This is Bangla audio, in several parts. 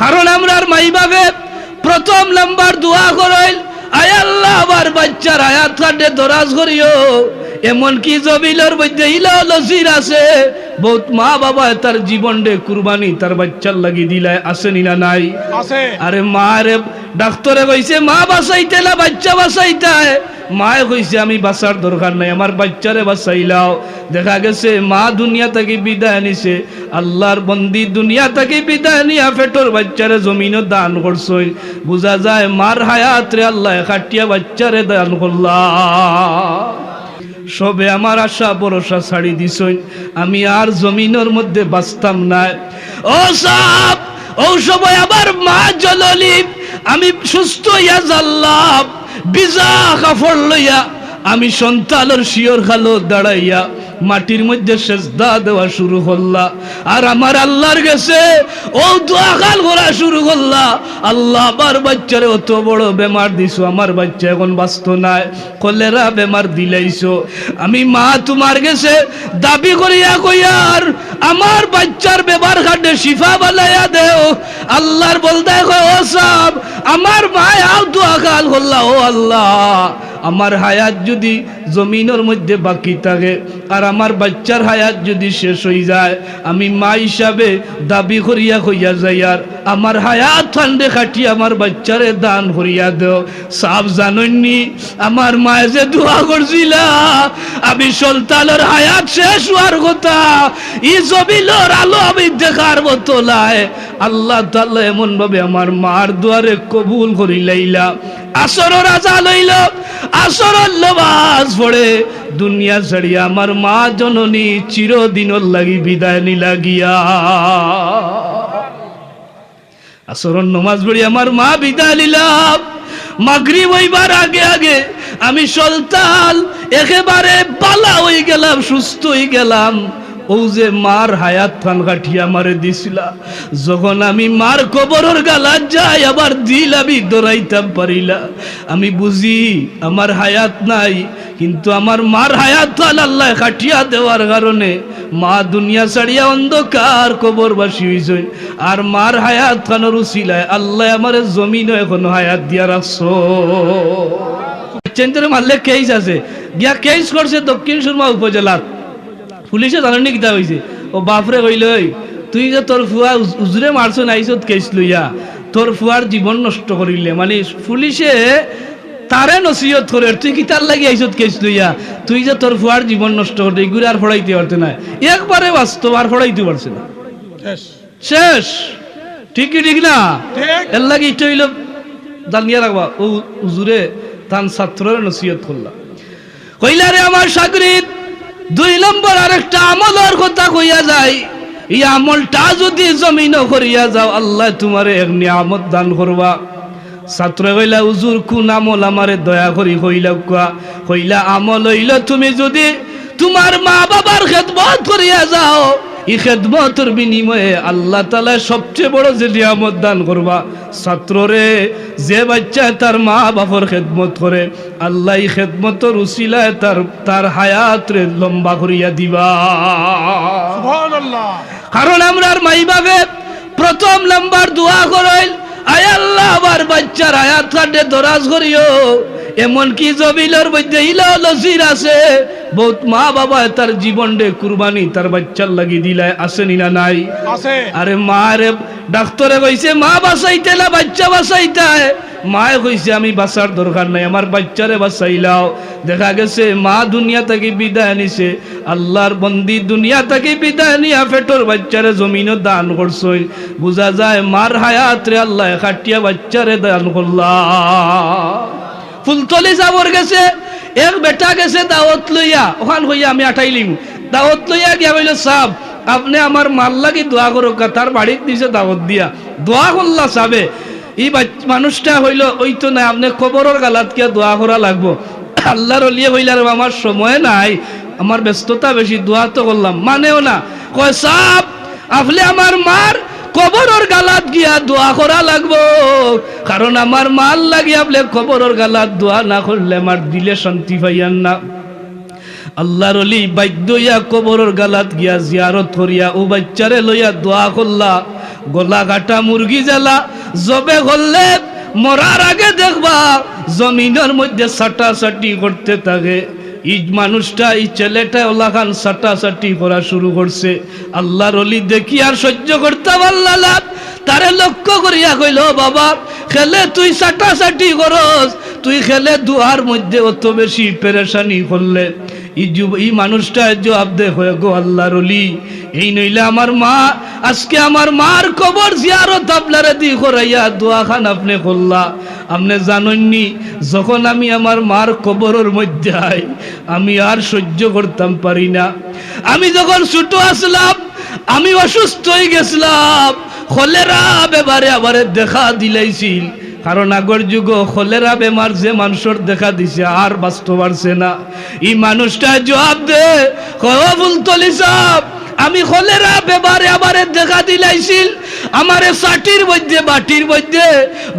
কারণ আমরার মাই বাবে প্রথম নাম্বার দোয়া করইল আয় আল্লাহ আবার বাচ্চার আয়াত কাটে দরাজ করিও। এমন কি জবিলর মধ্যে ইলা লসির আছে। বহুত মা বাবা তার জীবন রে কুরবানি তার বাচ্চার লাগি দিলায় আসেনি না নাই? আরে মা রে ডাক্তারে কইছে মা বাঁচাইতে না বাচ্চা বাঁচাইতে মায়ে কইছে আমি বাঁচার দরকার নাই আমার বাচ্চারে বাঁচাইলাও। দেখা গেছে মা দুনিয়া থেকে বিদায় নিছে আল্লাহর বন্দি দুনিয়া থেকে বিদায় নিয়া ফেটোর বাচ্চারে জমিনও দান করছই বোঝা যায় মার হায়াত রে আল্লাহ কাটিয়া বাচ্চারে দান করলা। সবে আমার আশা ভরসা ছাড়ি দিস আমি আর জমিনের মধ্যে বাঁচতাম না ও সাপ ও সবাই আবার মা জললি, আমি সুস্থ ইয়া জাল্লাম বিজা কাফড় লইয়া আমি সন্তানের শিওর খালো দাঁড়াইয়া। মাটির মধ্যে সেজদা দেওয়া শুরু করলা। আর আমার আল্লাহর গেছে ও দোয়া খাল করা শুরু করলা। আল্লাহ আমার বাচ্চারে অত বড় বেমার দিছো, আমার বাচ্চা এখন বাঁচত নাই। কলেরা বেমার দিলাইছো। আমি মা তোমার গেছে দাবি করিয়া কইয়ার আমার বাচ্চার বেমার কাটে শিফা বালাইয়া দেও। আল্লাহর বলতে ও সাব, আমার মায় আও দোয়া খাল করলা, ও আল্লাহ। আমার হায়াত যদি জমিনের মধ্যে বাকি থাকে আর আমার বাচ্চার হায়াত যদি শেষ হয়ে যায়, আমি মা হিসাবে দাবি করিয়া হইয়া যাই, আর আমার হায়াত ঠান্ডে খাটি আমার বাচ্চারে দান করিয়া দেও। সাপ জাননি আমার মায়ে যে দোয়া করছিলা, আমি সন্তানের হায়াত শেষ হওয়ার কথা ই জমিনের আলো আমি দেখার মতো লাই আল্লাহ তাল্লাহ এমন ভাবে আমার মার দুয়ারে কবুল করি লাইলা আসর রাজা লইল আসর লবাস পড়ে দুনিয়া ছাড়িয়া আমার মা জননী চিরদিনর লাগি বিদায় নিলা গিয়া আসরন নমাজ পড়ি আমার মা বিদায় নিলাম। মাগরি হইবার আগে আগে আমি সলতাল একেবারে বালা হয়ে গেলাম, সুস্থ হয়ে গেলাম। ও যে মার হায়াত ফান কাঠিয়া মারে দিছিলা। যখন আমি মার কবরের গালাত যাই, আবার দিল আমি দৌড়াইতাম পারিলা। আমি বুঝি আমার হায়াত নাই, কিন্তু আমার মার হায়াত আল্লাহ কাঠিয়া দেওয়ার কারণে মা দুনিয়া ছাড়িয়া অন্ধকার কবরবাসী হইছেন আর মার হায়াত ফানোর উচিলায় আল্লাহ আমার জমিনও এখনও হায়াত দিয়া রাখছো। চেন্টারে মারলে কেস আছে। গিয়া কেস করছে দক্ষিণ সুরমা উপজেলার। পুলিশে জানি কিতা হয়েছে ও বাপরে কইল "ওই, তুই যে তোর ফুয়া উজ- উজরে মারছো নাইছত কেস লইয়া তোর ফুয়ার জীবন নষ্ট করিলে মানে পুলিশে তারে নসিহত করে তুই কি তার লাগি আইছত কেস লইয়া তুই যে তোর ফুয়ার জীবন নষ্ট করতে এগুলো আর ফড়াইতে পারতে না একবারে বাস্তব আর ফড়াইতে পারছে না। শেষ। শেষ। ঠিক কি ঠিক না? এর লাগে ইটা হইল জানিয়ে রাখবা ও হুজুরে তান ছাত্রের নসিহত করলাম কইলা রে আমার সাগরিত দুই নম্বর আরেকটা আমলের কথা কইয়া যায়, এই আমলটা যদি জমিন করিয়া যাও, আল্লাহ তোমার এক নিয়ামত দান করবা। ছাত্র কইলা উজুর কোন আমল আমারে দয়া করি কইলা কুয়া কইলা, আমল হইল তুমি যদি তোমার মা বাবার খেদমত করিয়া যাও খেদমতের বিনিময়ে আল্লাহ তালা সবচেয়ে বড় যে নিয়ামত দান করবা। ছাত্ররে যে বাচ্চা তার মা বাবার খেদমত করে আল্লাহ খেদমতর উসিলায় তার তার হায়াত রে লম্বা করিয়া দিবা। কারণ আমরা আর মাই বাবে প্রথম নাম্বার দোয়া করইল আয় আল্লাহ আবার বাচ্চার আয়াত কাটে দরাজ করিও। এমন কি জবিলের মধ্যে ইলা আছে। বহুত মা বাবা তার জীবন রে কুরবানি তার বাচ্চার লাগি দিলায় আসেনি না নাই? আছে। আরে মা রে ডাক্তারে কইছে মা বাঁচাইতে না বাচ্চা বাঁচাইতে। মায়ে কইছে আমি বাঁচার দরকার নাই আমার বাচ্চারে বাঁচাইলাও। দেখা গেছে মা দুনিয়া থেকে বিদায় নিছে। আল্লাহর বন্দি দুনিয়া থেকে বিদায় নিয়া ফেটোর বাচ্চারে জমিনও দান করছই। বোঝা যায় মার হায়াত রে আল্লাহ কাটিয়া বাচ্চারে দান করলা। ফুলতলি যাবর গেছে, এক বেটা গেছে দাওয়াত লইয়া, ওখান হইয়া আমি আঠাইলিম দাওয়াত লইয়া গিয়া বইল সাব, আপনি আমার মাল লাগি দোয়া করো তার বাড়িতে দিছে দাওয়াত দিয়া। দোয়া করলা সাবে। বাচ- মানুষটা হইল, ওই তো না আপনি খবরের গালাত কিয়া দোয়া করা লাগবো। আল্লাহর অলিয়ে হইলার আমার সময় নাই, আমার ব্যস্ততা বেশি, দোয়া তো করলাম। মানেও না। কয় সাপ আপনি আমার মার কবরের গালাত গিয়া দোয়া করা লাগবো। কারণ আমার মাল লাগি আপনি কবরের গালাত দোয়া না করলে আমার দিলে শান্তি পাইয়ান না। আল্লাহর অলি বাদ্য ইয়া কবরের গালাত গিয়া জিয়ারত করিয়া ও বাচ্চারে লইয়া দোয়া করলা। গলা কাটা মুরগি জ্বালা, জবে করলে মরার আগে দেখবা, জমিনের মধ্যে সাটা সাটি করতে থাকে। এই মানুষটা, এই ছেলেটা ওলা খান সাটা সাটি করা শুরু করছে। আল্লাহর অলি দেখি আর সহ্য করতে পারলা তারে লক্ষ্য করিয়া কইল বাবা, খেলে তুই সাটা সাটি করস। তুই খেলে দুয়ার মধ্যে অত বেশি পেরেশানি করলে। এই মানুষটা জবাব দে, হয়ে গো আল্লাহর অলি, এই নইলে আমার মা, আজকে আমার মার কবর জিয়ারত আপনারে দি করাইয়া দোয়া খান আপনি করলা। আপনি জানেননি, যখন আমি আমার মার কবরের মধ্যে আই, আমি আর সহ্য করতাম পারি না। আমি যখন ছোট আসলাম, আমি অসুস্থ হয়ে গেছিলাম, খলেরা বেবারে আবারে দেখা দিলাইছিল। কারণ আগর যুগ খলেরা বেমার যে মানুষের দেখা দিছে, আর বাঁচতে পারছে না। এই মানুষটা জবাব দে কবুল তলি সাহ আমি খলেরা বেবারে আবারে দেখা দিলাইছিল আমারে সাটির মধ্যে, বাটির মধ্যে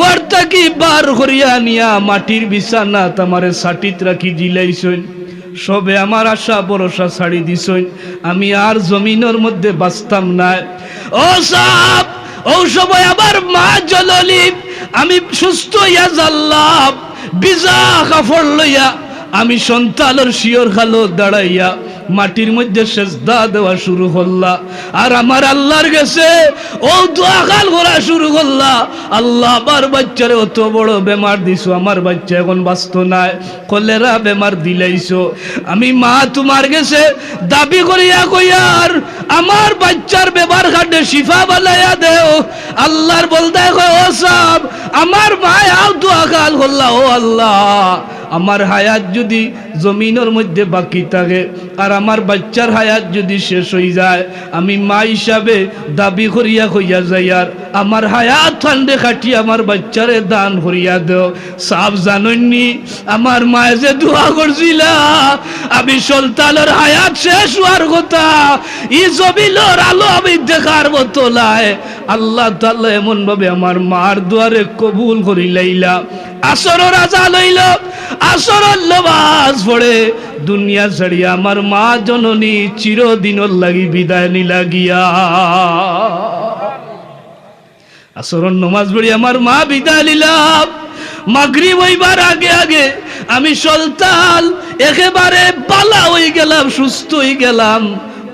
গড় থাকি বার করিয়া নিয়া মাটির বিছানা আমারে সাটিত রাখি দিলাইছইন সবে আমার আশা ভরসা ছাড়ি দিছইন আমি আর জমিনের মধ্যে বাঁচতাম না ও সাপ ও সময় আমার মা জললি আমি সুস্থ ইয়া জাল্লাম বিজা কাপড় লইয়া, আমি সন্তানের শিওর খালো দাঁড়াইয়া। মাটির মধ্যে সেজদা দেওয়া শুরু করলা আর আমার আল্লাহর গেছে ও দোয়া খাল করা শুরু করলা আল্লাহ আমার বাচ্চারে অত বড় বেমার দিছো, আমার বাচ্চা এখন বাঁচত নাই। কলেরা বেমার দিলাইছো। আমি মা তোমার গেছে দাবি করিয়া কইয়ার আমার বাচ্চার বেমার কাটে শিফা বালাইয়া দেও। আল্লাহর বলতে ও সাব আমার মায় আও দোয়া করলা ও আল্লাহ। আমার হায়াত যদি জমিনের মধ্যে বাকি থাকে আর আমার বাচ্চার হায়াত যদি শেষ হয়ে যায়, আমি মা হিসাবে দাবি করিয়া হইয়া যাই আর আমার হায়াত ঠান্ডে খাটি আমার বাচ্চারে দান করিয়া দেও। সাব জাননি আমার মায়ে যে দোয়া করছিল, আমি সন্তানের হায়াত শেষ হওয়ার কথা ই জমিলর আলো আমি দেখার মতো লাই আল্লাহ তাল্লাহ এমন ভাবে আমার মার দুয়ারে কবুল করি লাইলা। আসর রাজা লইল আসর নমাজ পড়ে। দুনিয়া ছাড়িয়া আমার মা জননী চিরদিনর লাগি বিদায় নিলা গিয়া। আসর নমাজ পড়ি আমার মা বিদায় নিলাম মাগরি হইবার আগে আগে আমি সলতাল একেবারে বালা হয়ে গেলাম, সুস্থ হয়ে গেলাম।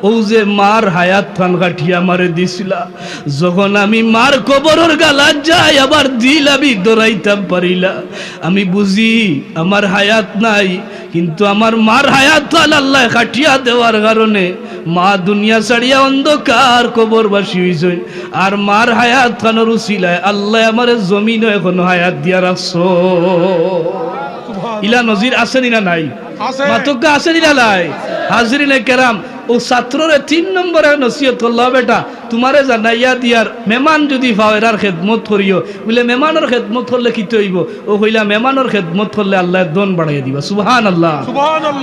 ও যে মার হায়াত ফান কাঠিয়া মারে দিছিলা। যখন আমি মার কবরের গালাত যাই আবার দিল আমি দৌড়াইতাম পারিলা। আমি বুঝি আমার হায়াত নাই কিন্তু আমার মার হায়াত ফান আল্লাহ কাঠিয়া দেওয়ার কারণে মা দুনিয়া ছাড়িয়া অন্ধকার কবরবাসী হয়েছে আর মার হায়াত খানোর উচিলায় আল্লাহ আমার জমিন এখনও হায়াত দিয়া রাখছো। ইলা নজির আসেনি না নাই? আছে। মাতকা আসেনি না নাই? হাজরিনে কেরাম ও ছাত্ররে তিন নম্বরে নসিহত করল বেটা তোমারে জানাইয়া দিয়ার মেমান যদি পাও এরার খেদমত করিও। বলে মেমানোর খেদমত করলে কি হইব ও কইলা মেমানোর খেদমত করলে আল্লাহ দন বাড়াইয়া দিবা। সুবহান আল্লাহ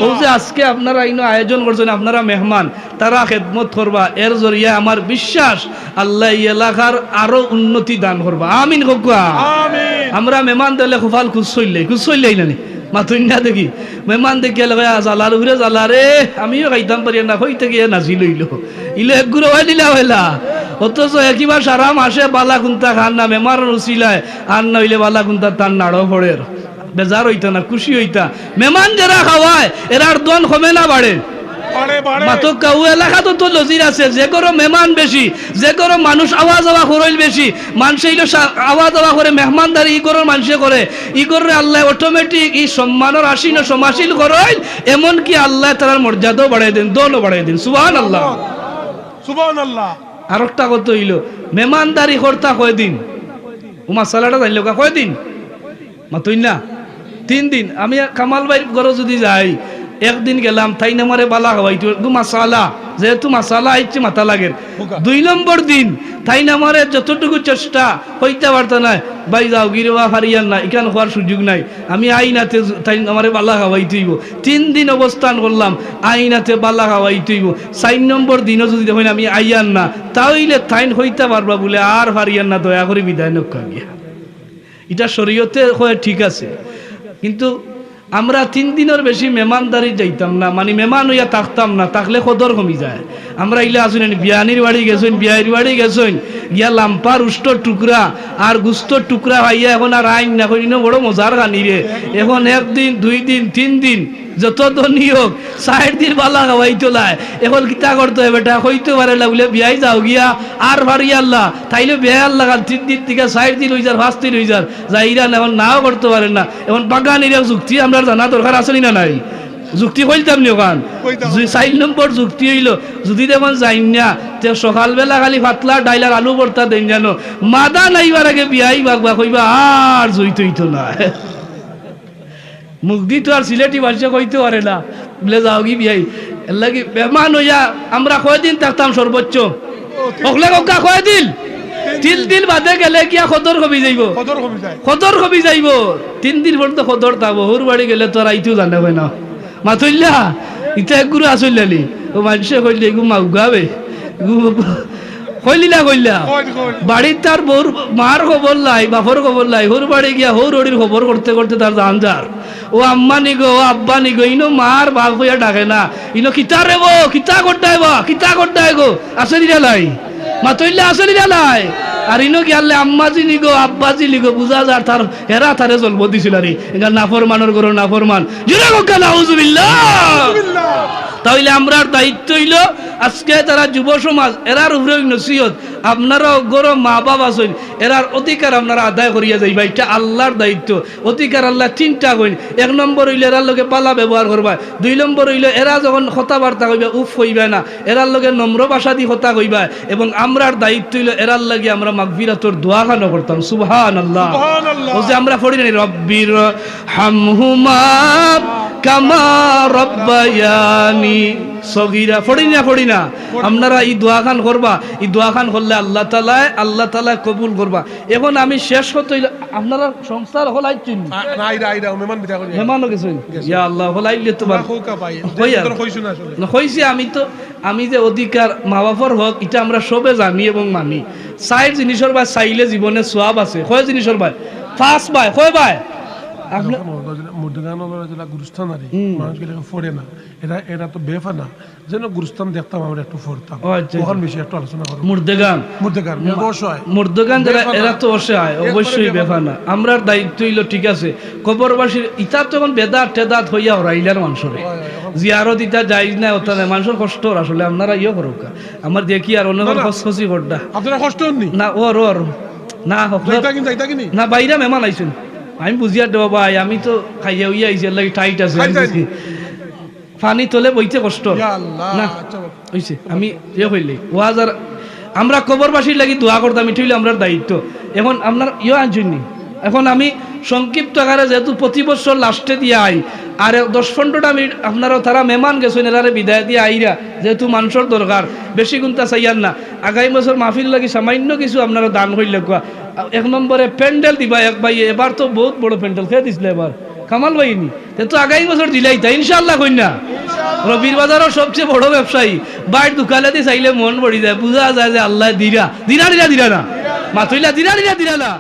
ও যে আজকে আপনারা ইনো আয়োজন করছেন আপনারা মেহমান তারা খেদমত করবা এর জরিয়া আমার বিশ্বাস আল্লাহ এই এলাকার আরও উন্নতি দান করবা। আমিন আমরা মেহমান দিলে খুফাল খুশ চললে খুশ চললেই নানি মাতুন দেখি। মেহমান দেখি লগে জ্বালার উড়ে জ্বালা রে আমিও খাইতাম পারি না হইতে গিয়ে নাচি লইল ইলে এক গুড়ো হয় দিলা হইলা। অথচ একিবার সারা মাসে বালা কুন্তা খান না মেমার রুচিলায় আর না হইলে বালা কুন্তা তার নাড়ো ফড়ের বেজার হইতা না খুশি হইতা। মেমান যারা খাওয়ায় এরার দন কমে না বাড়ে বাড়ে বাড়ে। মাতক কাউ এলাকা তো তো লজির আছে যে করো মেহমান বেশি যে করো মানুষ আওয়া যাওয়া করইল বেশি মানুষ এইলো আওয়া যাওয়া করে মেহমানদারি ই করো মানুষে করে। ই করে আল্লাহ অটোমেটিক ই সম্মানের আসীন সমাশীল করইল এমনকি আল্লাহ তার মর্যাদাও বাড়াই দিন দলও বাড়াই দিন। সুবহান আল্লাহ সুবহানাল্লাহ। আর একটা কত হইল মেহমানদারি কর্তা কয় দিন? উমা সালাটা জানলো কয় দিন? মাতুই না? তিন দিন। আমি কামাল ভাই ঘরে যদি যাই একদিন গেলাম তাই নামারে বালা খাওয়াইতো একটু মাসালা যেহেতু মাসালা আইছে মাথা লাগে। দুই নম্বর দিন তাই নামারে যতটুকু চেষ্টা হইতে পারতো না। ভাই যাও গিরবা হারিয়ান না এখান হওয়ার সুযোগ নাই। আমি আইনাতে তাই আমারে বালা খাওয়াইতেইব তিন দিন অবস্থান করলাম আইনাতে বালা খাওয়াইতেইব চার নম্বর দিনও যদি দেখেন আমি আইয়ান না তাইলে তাইন হইতে পারবা বলে আর হারিয়ান না দয়া করে বিদায় নক্কা গিয়া। এটা শরীয়তে হয়ে ঠিক আছে। কিন্তু আমরা তিন দিনের বেশি মেমানদারি যাইতাম না মানে মেমান হইয়া থাকতাম না, থাকলে কদর কমি যায়। আমরা ইলে আসুন, বিয়ানির বাড়ি গেছেন বিয়ানির বাড়ি গেছেন। গিয়া লাম্পার উষ্ট টুকরা আর গুস্তর টুকরা ভাইয়া এখন আর আইন না করিনো বড় মজার গানি রে। এখন একদিন দুই দিন তিন দিন যত হোক ষাট দিন বালা খাওয়াই তোলায় এখন কিতা করতে হবে বেটা? হইতে পারে বলে বিয়াই যাও গিয়া। আর ভারি আল্লাহ তাইলে বিয়াই আল্লাহ তিন দিন থেকে ষাট দিন হয়ে যার পাঁচ দিন হয়ে যার যাইরা এখন নাও করতে পারে না। এখন বাগানিরা যুক্তি আমরা জানা দরকার আছে না নাই? যুক্তি কইতাম নি ওখান। চার নম্বর যুক্তি হইল যদি দেখুন যাই না তে সকালবেলা খালি পাতলা ডাইলার আলু ভর্তা দেন জানো। মাদা নাইবার আগে বিয়াই বাগবা কইবা আর জইত হইতো না। মুগ্ধি তো আর সিলেটি ভাষা কইতে পারে না। বলে যাও কি বিয়াই। লাগি বেমান হইয়া আমরা কয়দিন থাকতাম সর্বোচ্চ অকলে কক্কা কয়দিন তিন দিন বাদে গেলে কিয়া খদর কমি যাইব? খদর কমি যাইব। তিন দিন পর্যন্ত খদর থাকব হুর বাড়ি গেলে তোর আইতেও জানে হয় না। ইটা এক গুরু আসইলালি ও মানুষে কইলে এগু মাউগাবে কইলিলা কইলা? কই কই বাড়ির তার বউর মার খবর লাই বাপর খবর লাই হোর বাড়ি গিয়া হোর ওড়ির খবর করতে করতে তার জান যার। ও আম্মা নিগো ও আব্বা নিগো ইনো মার বাপ হইয়া ডাকে না। ইনো কিতা রে গো কিতা করতাই বা কিতা করতাই গো আছে নিরা লাই। মাতইলে আসলি লাই আর ইনো কি আল্লে আম্মাজি নিগো আব্বাজি নিগো বুঝা যার তার হেরা তারে জন্ম দিছিল আরে। এগা নাফরমানের গরো নাফরমান। জুরে গোকা নাউজুবিল্লাহ। তাহলে আমরার দায়িত্ব হইল আজকে তারা যুব সমাজ এরার উপরে নসিহত। আপনারাও গরম মা বাবা আছেন এরার অধিকার আপনারা আদায় করিয়া যাইবা। এটা আল্লাহর দায়িত্ব। অধিকার আল্লাহ চিন্তা করেন। এক নম্বর হইলে এরার লগে পালা ব্যবহার করবা। দুই নম্বর হইলে এরা যখন কথাবার্তা কইবা উফ হইবা না। এরার লগে নম্র ভাষা দি কথা কইবা। এবং আমরার দায়িত্ব হইল এরার লাগে আমরা মাগফিরাতর দোয়া খানো করতাম। সুবহান আল্লাহ। ও যে আমরা পড়ি না রব্বির হামহুমা। কামা রব্বায়ানি। সগিরা পড়ি না আপনারা এই দোয়া খান করবা। এই দোয়া খান করলে আল্লাহ তালায় আল্লাহ তালায় কবুল করবা। এখন আমি শেষ করতে আপনারা হলাই চিনি। মেমান ইয়া আল্লাহ হলাইলে তোমার। আমি তো আমি যে অধিকার মা বাবার হক এটা আমরা সবে জানি এবং মানি। চাই জিনিসের ভাই চাইলে জীবনে সোয়াব আছে। কয় জিনিসের ভাই? ফার্স্ট ভাই কয় ভাই? যেটা গুরুস্থান আর মানুষগুলোকে ফোরে না এরা এরা তো বেফানা। যেন গুরুস্থান দেখতাম আমরা একটু ফোরতাম ও আচ্ছা, বেশি একটু আলোচনা করব মুর্দেগান মুর্দগান অসহায়। মুর্দগান যারা এরা তো অসহায় অবশ্যই একবারে বেফানা। আমরার দায়িত্ব হইল ঠিক আছে কবরবাসীর তখন বেদাত টেদাত হইয়া হরাইলার মানুষরে। জিয়ারত ইটা যাই না ওটা মানুষের কষ্ট আসলে আপনারা ইয়ে করুক। আমার দেখি আর অন্য না, না। খসখসি করডা আপনারা কষ্ট না ওর ওর। না না বাইরা মেহমান আইছেন আমি বুঝিয়া দেবো ভাই আমি তো খাইয়া উইয়া আইছি লাগি টাইট আছে। আমি। পানি তোলে বইতে কষ্ট। না আচ্ছা। হইছে আমি ইয়ে হইলে। ওয়াজার আমরা কবরবাসীর লাগি দোয়া করতাম এটা হইলে আমরা দায়িত্ব। এখন আপনার ইয়ে আনছেননি? এখন আমি সংক্ষিপ্ত আকারে যেহেতু প্রতি বছর লাস্টে দিয়ে আই আর দশ পনেরোটা মিনিট আপনারা তারা মেহমান গেছেন এরারে বিদায় দিয়ে আইরা যেহেতু মানুষের দরকার বেশি গুণটা চাইয়ার না। আগামী বছর মাহফিল লাগি সামান্য কিছু আপনারা দান হইলে কোয়া। এক নম্বরে প্যান্ডেল দিবা এক ভাই এবার তো বহুত বড় প্যান্ডেল খেয়ে দিছিল এবার। কামাল ভাইনি তো আগামী বছর দিলাই তাই ইনশাল্লাহ কন্যা। রবির বাজারও সবচেয়ে বড় ব্যবসায়ী। বাইর দোকানে দিয়ে চাইলে মন বড়ি যায় বুঝা যায় যে আল্লাহ দিরা। দিরা দিরা দিরা না। মাথইলা দিরা দিরা দিরা না।